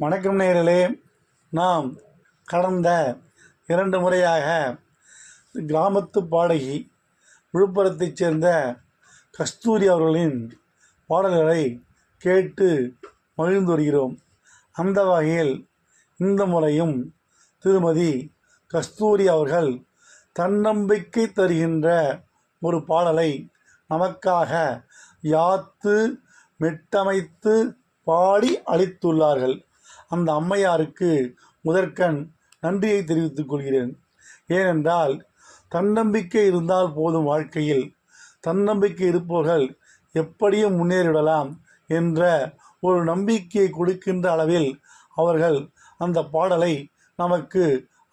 வணக்கம் நேரலே நாம் கடந்த இரண்டு முறையாக கிராமத்து பாடகி விழுப்புரத்தைச் சேர்ந்த கஸ்தூரி அவர்களின் பாடல்களை கேட்டு மகிழ்ந்து வருகிறோம். அந்த வகையில் இந்த முறையும் திருமதி கஸ்தூரி அவர்கள் தன்னம்பிக்கை தருகின்ற ஒரு பாடலை நமக்காக யாத்து மெட்டமைத்து பாடி அளித்துள்ளார்கள். அந்த அம்மையாருக்கு முதற்கண் நன்றியை தெரிவித்துக் கொள்கிறேன். ஏனென்றால் தன்னம்பிக்கை இருந்தால் போதும் வாழ்க்கையில். தன்னம்பிக்கை இருப்பவர்கள் எப்படியும் முன்னேறிவிடலாம் என்ற ஒரு நம்பிக்கையை கொடுக்கின்ற அளவில் அவர்கள் அந்த பாடலை நமக்கு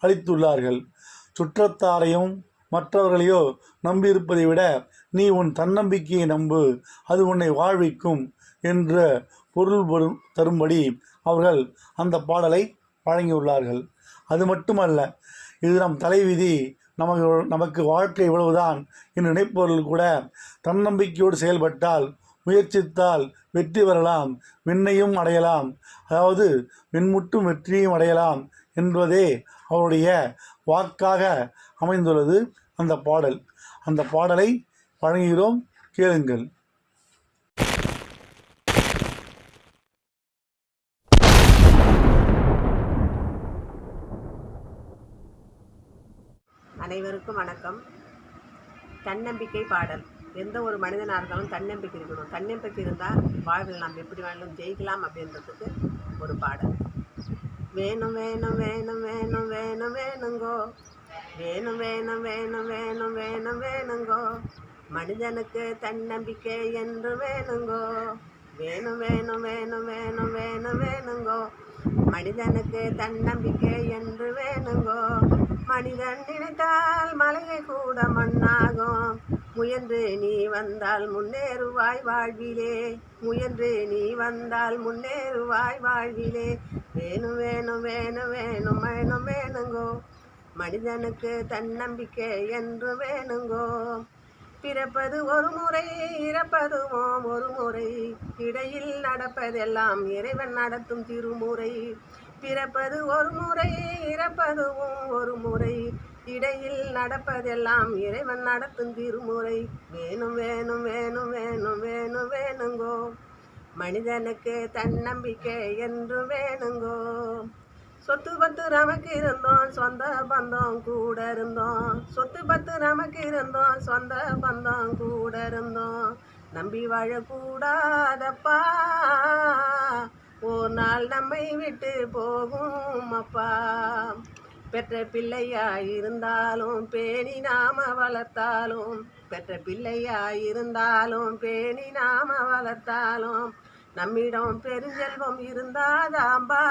அளித்துள்ளார்கள். சுற்றத்தாரையும் மற்றவர்களையோ நம்பியிருப்பதை விட நீ உன் தன்னம்பிக்கையை நம்பு அது உன்னை வாழ்விக்கும் என்ற பொருள் வரும் தரும்படி அவர்கள் அந்த பாடலை வழங்கியுள்ளார்கள். அது மட்டுமல்ல இது நம் தலைவிதி நமக்கு நமக்கு வாழ்க்கை இவ்வளவுதான் என்று நினைப்பவர்கள் கூட தன்னம்பிக்கையோடு செயல்பட்டால் முயற்சித்தால் வெற்றி பெறலாம் விண்ணையும் அடையலாம். அதாவது விண்முட்டும் வெற்றியும் அடையலாம் என்பதே அவருடைய வாக்காக அமைந்துள்ளது அந்த பாடல். அந்த பாடலை வழங்குகிறோம் கேளுங்கள். அனைவருக்கும் வணக்கம் தன்னம்பிக்கை பாடல் எந்த ஒரு மனிதனாக இருந்தாலும் தன்னம்பிக்கை இருக்கணும் தன்னம்பிக்கை இருந்தால் வாழ்வில் நாம் எப்படி வேணாலும் ஜெயிக்கலாம் அப்படின்றதுக்கு ஒரு பாடல் வேணும் வேணும் வேணும் வேணும் வேணும் வேணுங்கோ வேணும் வேணும் வேணும் வேணும் வேணும் வேணுங்கோ மனிதனுக்கு தன்னம்பிக்கை என்று வேணுங்கோ வேணும் வேணும் வேணும் வேணும் வேணும் வேணுங்கோ மனிதனுக்கு தன்னம்பிக்கை என்று வேணுங்கோ மனிதன் நினைத்தால் மலையை கூட மண்ணாகும். முயன்று நீ வந்தால் முன்னேறுவாய் வாழ்விலே. முயன்று நீ வந்தால் முன்னேறுவாய் வாழ்விலே. வேணும் வேணும் வேணும் வேணும் வேணும் வேணுங்கோ. மனிதனுக்கு தன்னம்பிக்கை என்று வேணுங்கோ. பிறப்பது ஒரு முறை இறப்பதுவோம் ஒரு முறை. இடையில் நடப்பதெல்லாம் இறைவன் நடத்தும் திருமுறை. பிறப்பது ஒரு முறை இறப்பதுவும் ஒரு முறை. இடையில் நடப்பதெல்லாம் இறைவன் நடத்தும் திருமுறை. வேணும் வேணும் வேணும் வேணும் வேணும் வேணுங்கோ. மனிதனுக்கு தன்னம்பிக்கை என்று வேணுங்கோ. சொத்து பத்து நமக்கு இருந்தோம் சொந்த பந்தம் கூட இருந்தோம். சொத்து பத்து நமக்கு இருந்தோம் சொந்த பந்தம் கூட இருந்தோம். நம்பி வாழக்கூடாதப்பா. நாள் நம்மை விட்டு போகும் அப்பா. பெற்ற பிள்ளையா இருந்தாலும் பேணி நாம வளர்த்தாலும் பெற்ற பிள்ளையா இருந்தாலும் பேணி நாம வளர்த்தாலும் நம்மிடம் பெருஞ்செல்வம் இருந்தாதாம்பா.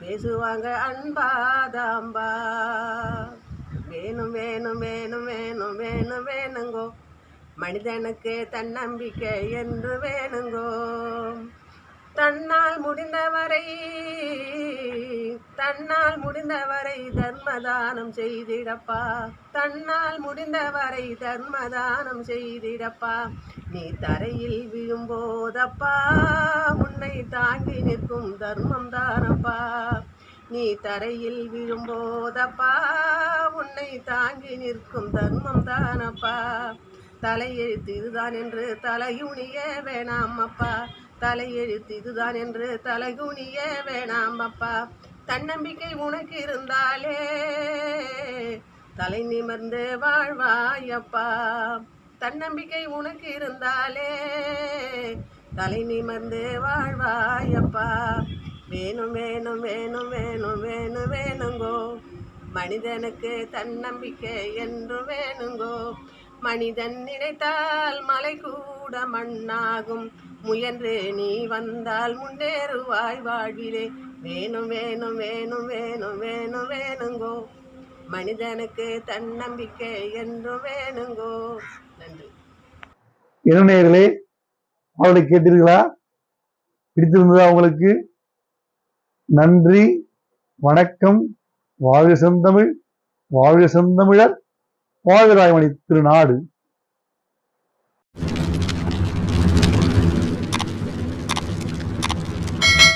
பேசுவாங்க அன்பாதாம்பா. வேணும் வேணும் வேணும் வேணும் வேணும் வேணுங்கோ. மனிதனுக்கு தன்னம்பிக்கை என்று வேணுங்கோ. தன்னால் முடிந்தவரை தன்னால் முடிந்தவரை தர்மதானம் செய்திடப்பா. தன்னால் முடிந்தவரை தர்மதானம் செய்திடப்பா. நீ தரையில் விழும்போதப்பா உன்னை தாங்கி நிற்கும் தர்மம் தானப்பா. நீ தரையில் விழும்போதப்பா உன்னை தாங்கி நிற்கும் தர்மம் தானப்பா. தலையெழுத்து இதுதான் என்று தலையுனிய வேணாம் அப்பா. தலையெழுத்து இதுதான் என்று தலைகுனிய வேணாம் அப்பா. தன்னம்பிக்கை உனக்கு இருந்தாலே தலை நிமிர்ந்து வாழ்வாயப்பா தன்னம்பிக்கை உனக்கு இருந்தாலே தலை நிமிர்ந்து வாழ்வாயப்பா வேணும் வேணும் வேணும் வேணும் வேணும் வேணுங்கோ. மனிதனுக்கு தன்னம்பிக்கை என்று வேணுங்கோ. மனிதன் நினைத்தால் மலை கூட மண்ணாகும். முயன்று நீ வந்தால் முன்னேறுவாய் வாழ்விலே. வேணும் வேணும் வேணும் வேணும் வேணும் வேணுங்கோ. மனிதனுக்கு தன்னம்பிக்கை என்று வேணுங்கோ. நன்றி. இளைஞர்களே அவளை கேட்டீர்களா? பிடித்திருந்ததா உங்களுக்கு? நன்றி வணக்கம். வாழ்க செந்தமிழ் வாழ்க செந்தமிழர். வாழ்க ராயமணி திருநாடு